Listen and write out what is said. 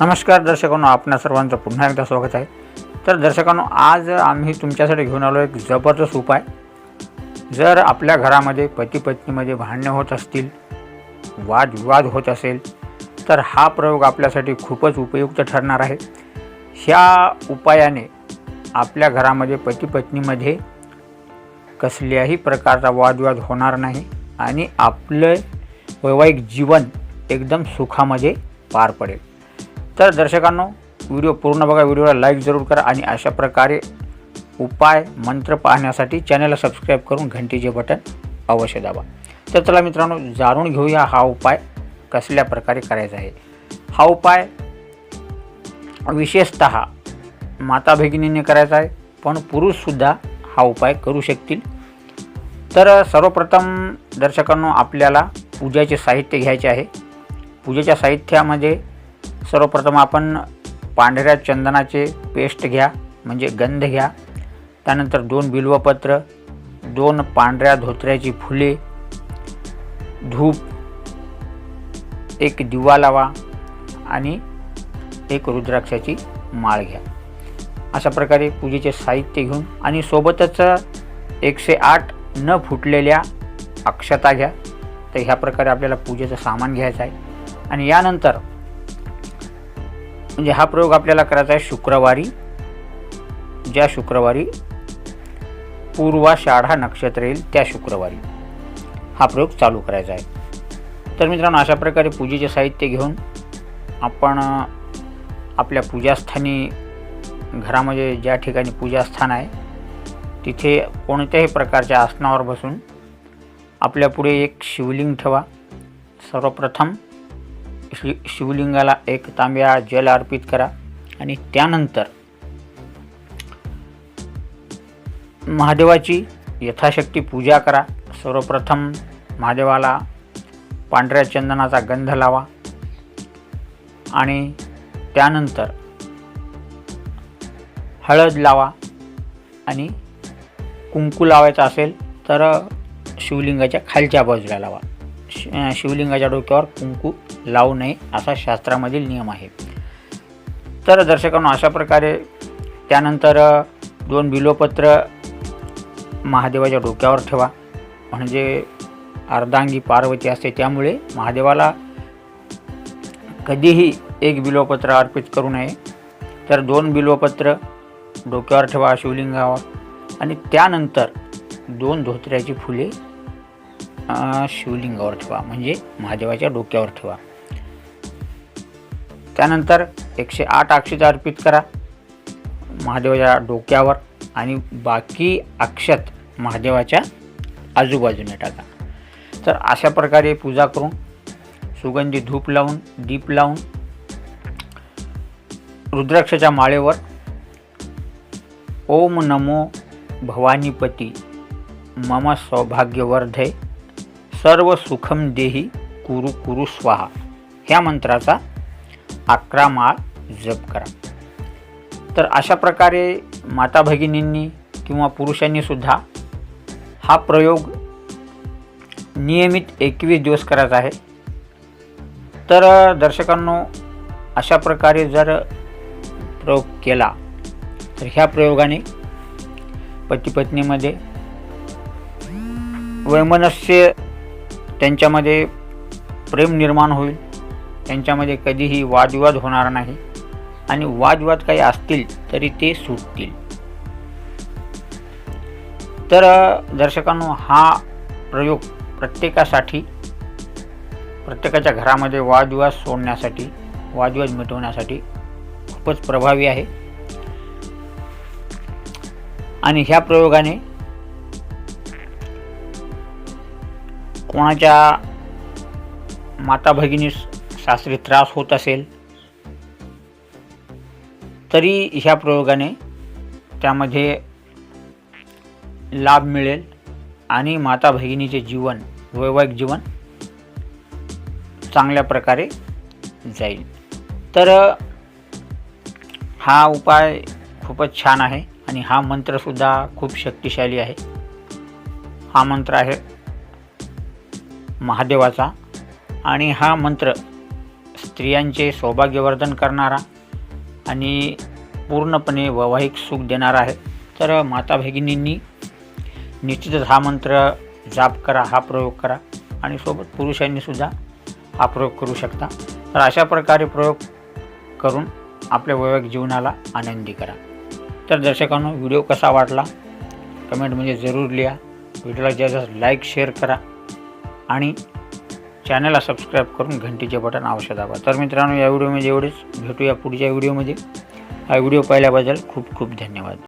नमस्कार दर्शकांनो आपणा सर्वांचं पुन्हा एकदा स्वागत आहे. तर दर्शकांनो आज आम्ही तुमच्यासाठी घेऊन आलो एक जबरदस्त उपाय. जर आपल्या घरामध्ये पती पत्नीमध्ये भांडणं होत असतील वादविवाद होत असेल तर हा प्रयोग आपल्यासाठी खूपच उपयुक्त ठरणार आहे. ह्या उपायाने आपल्या घरामध्ये पती पत्नीमध्ये कसल्याही प्रकारचा वादविवाद होणार नाही आणि आपलं वैवाहिक जीवन एकदम सुखामध्ये पार पडेल. तर दर्शकांनो व्हिडिओ पूर्ण बघा व्हिडिओला लाईक जरूर करा आणि अशा प्रकारे उपाय मंत्र पाहण्यासाठी चॅनलला सबस्क्राईब करून घंटीचे बटन अवश्य दाबा. तर चला मित्रांनो जाणून घेऊया हा उपाय कसल्या प्रकारे करायचा आहे. हा उपाय विशेषत माता भगिनीने करायचा आहे पण पुरुषसुद्धा हा उपाय करू शकतील. तर सर्वप्रथम दर्शकांनो आपल्याला पूजाचे साहित्य घ्यायचे आहे. पूजेच्या साहित्यामध्ये सर्वप्रथम आपण पांढऱ्या चंदनाचे पेस्ट घ्या म्हणजे गंध घ्या. त्यानंतर दोन बिल्वपत्र दोन पांढऱ्या धोत्र्याची फुले धूप एक दिवा लावा आणि एक रुद्राक्षाची माळ घ्या. अशा प्रकारे पूजेचे साहित्य घेऊन आणि सोबतच एकशे आठ न फुटलेल्या अक्षता घ्या. तर ह्या प्रकारे आपल्याला पूजेचं सामान घ्यायचं आहे. आणि यानंतर म्हणजे हा प्रयोग आपल्याला करायचा आहे शुक्रवारी. ज्या शुक्रवारी पूर्वाषाढा नक्षत्र येईल त्या शुक्रवारी हा प्रयोग चालू करायचा आहे. तर मित्रांनो अशा प्रकारे पूजेचे साहित्य घेऊन आपण आपल्या पूजास्थानी घरामध्ये ज्या ठिकाणी पूजास्थान आहे तिथे कोणत्याही प्रकारच्या आसनावर बसून आपल्यापुढे एक शिवलिंग ठेवा. सर्वप्रथम श्री शिवलिंगाला एक तांब्या जल अर्पित करा आणि त्यानंतर महादेवाची यथाशक्ती पूजा करा. सर्वप्रथम महादेवाला पांढऱ्या चंदनाचा गंध लावा आणि त्यानंतर हळद लावा आणि कुंकू लावायचा असेल तर शिवलिंगाच्या खालच्या बाजूला लावा. शिवलिंगाच्या डोक्यावर कुंकू लावू नये असा शास्त्रामधील नियम आहे. तर दर्शकांनो अशा प्रकारे त्यानंतर दोन बिलोपत्र महादेवाच्या डोक्यावर ठेवा. म्हणजे अर्धांगी पार्वती असते त्यामुळे महादेवाला कधीही एक बिलोपत्र अर्पित करू नये. तर दोन बिलोपत्र डोक्यावर ठेवा शिवलिंगावर. आणि त्यानंतर दोन धोत्र्याची फुले शिवलिंगावर ठेवा म्हणजे महादेवाच्या डोक्यावर ठेवा. त्यानंतर एकशे आठ अक्षत अर्पित करा महादेवाच्या डोक्यावर आणि बाकी अक्षत महादेवाच्या आजूबाजूने टाका. तर अशा प्रकारे पूजा करून सुगंधी धूप लावून दीप लावून रुद्राक्षाच्या माळेवर ओम नमो भवानीपती मम सौभाग्यवर्धय सर्व सुखम देही कुरु कुरु स्वाहा. ह्या मंत्राचा अकरा माळ जप करा. तर अशा प्रकारे माता भगिनींनी किंवा पुरुषांनी सुद्धा हा प्रयोग नियमित एकवीस दिवस करायचा आहे. तर दर्शकांनो अशा प्रकारे जर प्रयोग केला तर ह्या प्रयोगाने पतीपत्नीमध्ये वैमनस्य त्यांच्यामध्ये प्रेम निर्माण होईल. त्यांच्यामध्ये कधीही वादविवाद होणार नाही. आणि वादविवाद काही असतील तरी ते सुटतील. तर दर्शकांनो हा प्रयोग प्रत्येकासाठी प्रत्येकाच्या घरामध्ये वादविवाद सोडण्यासाठी वादविवाद मिटवण्यासाठी खूपच प्रभावी आहे. आणि ह्या प्रयोगाने कोणाच्या माता भगिनी सासरी त्रास होत असेल तरी ह्या प्रयोगाने त्यामध्ये लाभ मिळेल आणि माता भगिनीचे जीवन वैवाहिक जीवन चांगल्या प्रकारे जाईल. तर हा उपाय खूपच छान आहे आणि हा मंत्रसुद्धा खूप शक्तिशाली आहे. हा मंत्र आहे महादेवाचा. आणि हा मंत्र स्त्रियांचे सौभाग्यवर्धन करणारा आणि पूर्णपणे वैवाहिक सुख देणारा आहे. तर माता भगिनींनी निश्चितच हा मंत्र जाप करा हा प्रयोग करा आणि सोबत पुरुषांनीसुद्धा हा प्रयोग करू शकता. तर अशा प्रकारे प्रयोग करून आपल्या वैवाहिक जीवनाला आनंदी करा. तर दर्शकांनो व्हिडिओ कसा वाटला? कमेंटमध्ये जरूर लिहा. व्हिडिओला जास्त लाईक शेअर करा. आणि चॅनलला सबस्क्राईब करून घंटीचे बटन अवश्य दाबा. तर मित्रांनो या व्हिडिओमध्ये एवढेच. भेटूया पुढच्या व्हिडिओमध्ये. हा व्हिडिओ पाहिल्याबद्दल खूप खूप धन्यवाद.